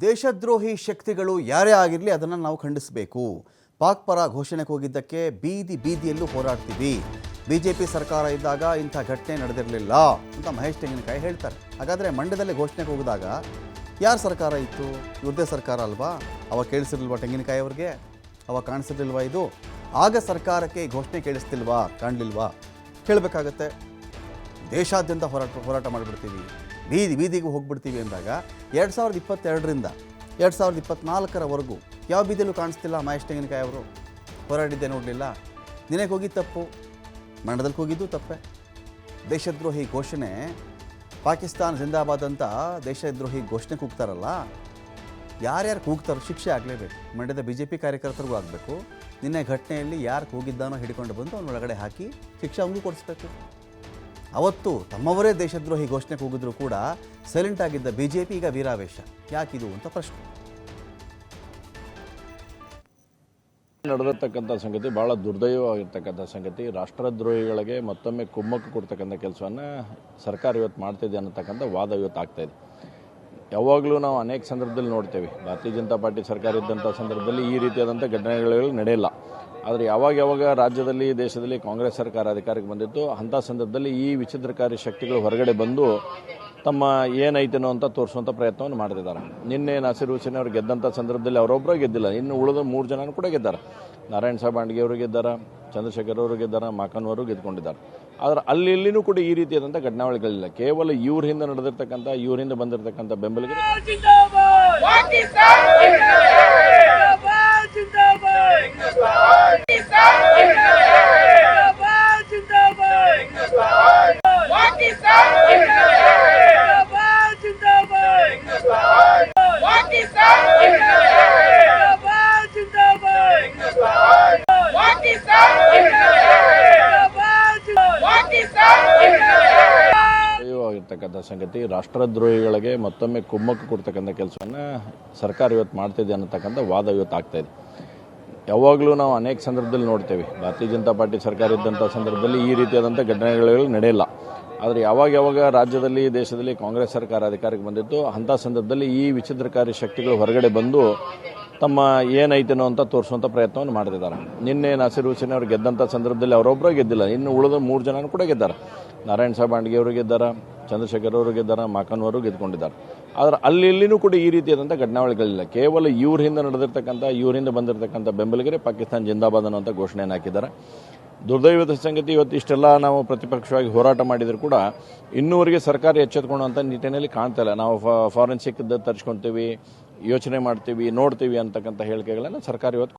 ದೇಶದ್ರೋಹಿ ಶಕ್ತಿಗಳು ಯಾರೇ ಆಗಿರಲಿ ಅದನ್ನು ನಾವು ಖಂಡಿಸಬೇಕು. ಪಾಕ್ ಪರ ಘೋಷಣೆಗೆ ಹೋಗಿದ್ದಕ್ಕೆ ಬೀದಿ ಬೀದಿಯಲ್ಲೂ ಹೋರಾಡ್ತೀವಿ. ಬಿ ಜೆ ಪಿ ಸರ್ಕಾರ ಇದ್ದಾಗ ಇಂಥ ಘಟನೆ ನಡೆದಿರಲಿಲ್ಲ ಅಂತ ಮಹೇಶ್ ತೆಂಗಿನಕಾಯಿ ಹೇಳ್ತಾರೆ. ಹಾಗಾದರೆ ಮಂಡ್ಯದಲ್ಲಿ ಘೋಷಣೆಗೆ ಹೋಗಿದಾಗ ಯಾರ ಸರ್ಕಾರ ಇತ್ತು? ಇವ್ರದ್ದೇ ಸರ್ಕಾರ ಅಲ್ವಾ? ಅವಾಗ ಕೇಳಿಸಿರ್ಲಿಲ್ವಾ ತೆಂಗಿನಕಾಯಿ ಅವ್ರಿಗೆ? ಅವಾಗ ಕಾಣಿಸಿರ್ಲಿಲ್ವಾ ಇದು? ಆಗ ಸರ್ಕಾರಕ್ಕೆ ಈ ಘೋಷಣೆ ಕೇಳಿಸ್ತಿಲ್ವಾ? ಕಾಣಲಿಲ್ವಾ? ಕೇಳಬೇಕಾಗತ್ತೆ. ದೇಶಾದ್ಯಂತ ಹೋರಾಟ ಹೋರಾಟ ಮಾಡಿಬಿಡ್ತೀವಿ. ಬೀದಿ ಬೀದಿಗೆ ಹೋಗ್ಬಿಡ್ತೀವಿ ಅಂದಾಗ ಎರಡು ಸಾವಿರದ ಇಪ್ಪತ್ತೆರಡರಿಂದ ಎರಡು ಸಾವಿರದ ಇಪ್ಪತ್ತ್ನಾಲ್ಕರವರೆಗೂ ಯಾವ ಬೀದಿಯಲ್ಲೂ ಕಾಣಿಸ್ತಿಲ್ಲ ಮಹೇಶ್ ತೆಂಗಿನಕಾಯಿ ಅವರು. ಹೋರಾಡಿದ್ದೆ ನೋಡಲಿಲ್ಲ. ನಿನಗೆ ಹೋಗಿ ತಪ್ಪು. ಮಂಡದಲ್ಲಿ ಹೋಗಿದ್ದು ತಪ್ಪೆ. ದೇಶದ್ರೋಹಿ ಘೋಷಣೆ, ಪಾಕಿಸ್ತಾನ ಜಿಂದಾಬಾದ್ ಅಂತ ದೇಶದ್ರೋಹಿ ಘೋಷಣೆ ಕೂಗ್ತಾರಲ್ಲ, ಯಾರ್ಯಾರು ಕೂಗ್ತಾರೋ ಶಿಕ್ಷೆ ಆಗಲೇಬೇಕು. ಮಂಡ್ಯದ ಬಿ ಜೆ ಪಿ ಕಾರ್ಯಕರ್ತರಿಗೂ ಆಗಬೇಕು. ನಿನ್ನೆ ಘಟನೆಯಲ್ಲಿ ಯಾರು ಕೂಗಿದ್ದಾನೋ ಹಿಡ್ಕೊಂಡು ಬಂದು ಅವನೊಳಗಡೆ ಹಾಕಿ ಶಿಕ್ಷೆ ಅವನಿಗೂ ಕೊಡಿಸ್ಬೇಕು. ಅವತ್ತು ತಮ್ಮವರೇ ದೇಶದ್ರೋಹಿ ಘೋಷಣೆ ಕೂಗಿದ್ರು ಕೂಡ ಸೈಲೆಂಟ್ ಆಗಿದ್ದ ಬಿ ಜೆ ಪಿ ಈಗ ವೀರಾವೇಶ. ಯಾಕಿದು ಅಂತ ಪ್ರಶ್ನೆ. ನಡೆದಿರ್ತಕ್ಕಂಥ ಸಂಗತಿ ಭಾಳ ದುರ್ದೈವವಾಗಿರ್ತಕ್ಕಂಥ ಸಂಗತಿ, ರಾಷ್ಟ್ರದ್ರೋಹಿಗಳಿಗೆ ಮತ್ತೊಮ್ಮೆ ಕುಮ್ಮಕ್ಕು ಕೊಡ್ತಕ್ಕಂಥ ಕೆಲಸವನ್ನು ಸರ್ಕಾರ ಇವತ್ತು ಮಾಡ್ತಿದೆ ಅನ್ನತಕ್ಕಂಥ ವಾದ ಇವತ್ತು ಆಗ್ತಾ ಇದೆ. ಯಾವಾಗಲೂ ನಾವು ಅನೇಕ ಸಂದರ್ಭದಲ್ಲಿ ನೋಡ್ತೇವೆ, ಭಾರತೀಯ ಜನತಾ ಪಾರ್ಟಿ ಸರ್ಕಾರ ಇದ್ದಂಥ ಸಂದರ್ಭದಲ್ಲಿ ಈ ರೀತಿಯಾದಂಥ ಘಟನೆಗಳು ನಡೆಯಲ್ಲ. ಆದರೆ ಯಾವಾಗ ಯಾವಾಗ ರಾಜ್ಯದಲ್ಲಿ, ದೇಶದಲ್ಲಿ ಕಾಂಗ್ರೆಸ್ ಸರ್ಕಾರ ಅಧಿಕಾರಕ್ಕೆ ಬಂದಿತ್ತು ಅಂಥ ಸಂದರ್ಭದಲ್ಲಿ ಈ ವಿಚಿತ್ರಕಾರಿ ಶಕ್ತಿಗಳು ಹೊರಗಡೆ ಬಂದು ತಮ್ಮ ಏನೈತೇನೋ ಅಂತ ತೋರಿಸುವಂಥ ಪ್ರಯತ್ನವನ್ನು ಮಾಡ್ತಿದ್ದಾರೆ. ನಿನ್ನೆ ನಾಸಿರ್ ಹುಸೇನ್ ಅವರು ಗೆದ್ದಂಥ ಸಂದರ್ಭದಲ್ಲಿ ಅವರೊಬ್ಬರೇ ಗೆದ್ದಿಲ್ಲ. ಇನ್ನು ಉಳಿದ ಮೂರು ಜನನೂ ಕೂಡ ಗೆದ್ದಾರೆ. ನಾರಾಯಣ ಸಾಹೇಬ್ ಬಾಂಡ್ಗೆ ಅವರು ಗೆದ್ದಾರ, ಚಂದ್ರಶೇಖರ್ ಅವರು ಗೆದ್ದಾರ, ಮಾಕನ್ ಅವರು ಗೆದ್ಕೊಂಡಿದ್ದಾರೆ. ಆದರೆ ಅಲ್ಲಿ ಇಲ್ಲಿನೂ ಕೂಡ ಈ ರೀತಿಯಾದಂಥ ಘಟನಾವಳಿಗಳಿಲ್ಲ. ಕೇವಲ ಇವ್ರ ಹಿಂದೆ ನಡೆದಿರ್ತಕ್ಕಂಥ, ಇವ್ರ ಹಿಂದೆ ಬಂದಿರತಕ್ಕಂಥ ಬೆಂಬಲಿಗರು ಆಗಿರ್ತಕ್ಕಂಥ ಸಂಗತಿ, ರಾಷ್ಟ್ರದ್ರೋಹಿಗಳಿಗೆ ಮತ್ತೊಮ್ಮೆ ಕುಮ್ಮಕ್ಕು ಕೊಡ್ತಕ್ಕಂಥ ಕೆಲಸವನ್ನು ಸರ್ಕಾರ ಇವತ್ತು ಮಾಡ್ತಿದೆ ಅನ್ನತಕ್ಕಂಥ ವಾದ ಇವತ್ತು ಆಗ್ತಾ ಇದೆ. ಯಾವಾಗಲೂ ನಾವು ಅನೇಕ ಸಂದರ್ಭದಲ್ಲಿ ನೋಡ್ತೇವೆ, ಭಾರತೀಯ ಜನತಾ ಪಾರ್ಟಿ ಸರ್ಕಾರ ಇದ್ದಂಥ ಸಂದರ್ಭದಲ್ಲಿ ಈ ರೀತಿಯಾದಂಥ ಘಟನೆಗಳು ನಡೆಯಲ್ಲ. ಆದರೆ ಯಾವಾಗ ಯಾವಾಗ ರಾಜ್ಯದಲ್ಲಿ, ದೇಶದಲ್ಲಿ ಕಾಂಗ್ರೆಸ್ ಸರ್ಕಾರ ಅಧಿಕಾರಕ್ಕೆ ಬಂದಿತ್ತು ಅಂಥ ಸಂದರ್ಭದಲ್ಲಿ ಈ ವಿಚಿತ್ರಕಾರಿ ಶಕ್ತಿಗಳು ಹೊರಗಡೆ ಬಂದು ತಮ್ಮ ಏನೈತೇನೋ ಅಂತ ತೋರಿಸುವಂಥ ಪ್ರಯತ್ನವನ್ನು ಮಾಡ್ತಿದ್ದಾರೆ. ನಿನ್ನೆ ನಸೀರ್ ಹುಸೇನ್ ಅವರು ಗೆದ್ದಂಥ ಸಂದರ್ಭದಲ್ಲಿ ಅವರೊಬ್ಬರೇ ಗೆದ್ದಿಲ್ಲ. ಇನ್ನು ಉಳಿದ ಮೂರು ಜನನೂ ಕೂಡ ಗೆದ್ದಾರೆ. ನಾರಾಯಣ ಸಾಹೇಬ್ ಬಾಂಡ್ಗೆ ಅವರು ಗೆದ್ದಾರೆ, ಚಂದ್ರಶೇಖರ್ ಅವರು ಗೆದ್ದಾರೆ, ಮಾಕನ್ ಅವರು ಗೆದ್ಕೊಂಡಿದ್ದಾರೆ ಆದರೆ ಅಲ್ಲಿ ಇಲ್ಲಿನೂ ಕೂಡ ಈ ರೀತಿಯಾದಂಥ ಘಟನಾವಳಿಗಳಿಲ್ಲ. ಕೇವಲ ಇವ್ರ ಹಿಂದೆ ನಡೆದಿರ್ತಕ್ಕಂಥ, ಇವ್ರ ಹಿಂದೆ ಬಂದಿರತಕ್ಕಂಥ ಬೆಂಬಲಿಗರೇ ಪಾಕಿಸ್ತಾನ ಜಿಂದಾಬಾದ್ ಅನ್ನುವಂಥ ಘೋಷಣೆಯನ್ನು ಹಾಕಿದ್ದಾರೆ. ದುರ್ದೈವದ ಸಂಗತಿ ಇವತ್ತು ಇಷ್ಟೆಲ್ಲ ನಾವು ಪ್ರತಿಪಕ್ಷವಾಗಿ ಹೋರಾಟ ಮಾಡಿದರೂ ಕೂಡ ಇನ್ನೂವರೆಗೆ ಸರ್ಕಾರ ಎಚ್ಚೆತ್ಕೊಳ್ಳುವಂಥ ನಿಟ್ಟಿನಲ್ಲಿ ಕಾಣ್ತಾ ಇಲ್ಲ. ನಾವು ಫಾರೆನ್ಸಿಕ್ ತರಿಸ್ಕೊತೀವಿ ಯೋಚನೆ ಮಾಡ್ತೀವಿ ನೋಡ್ತೀವಿ ಅಂತಕ್ಕಂಥ ಹೇಳಿಕೆಗಳನ್ನು ಸರ್ಕಾರ ಇವತ್ತು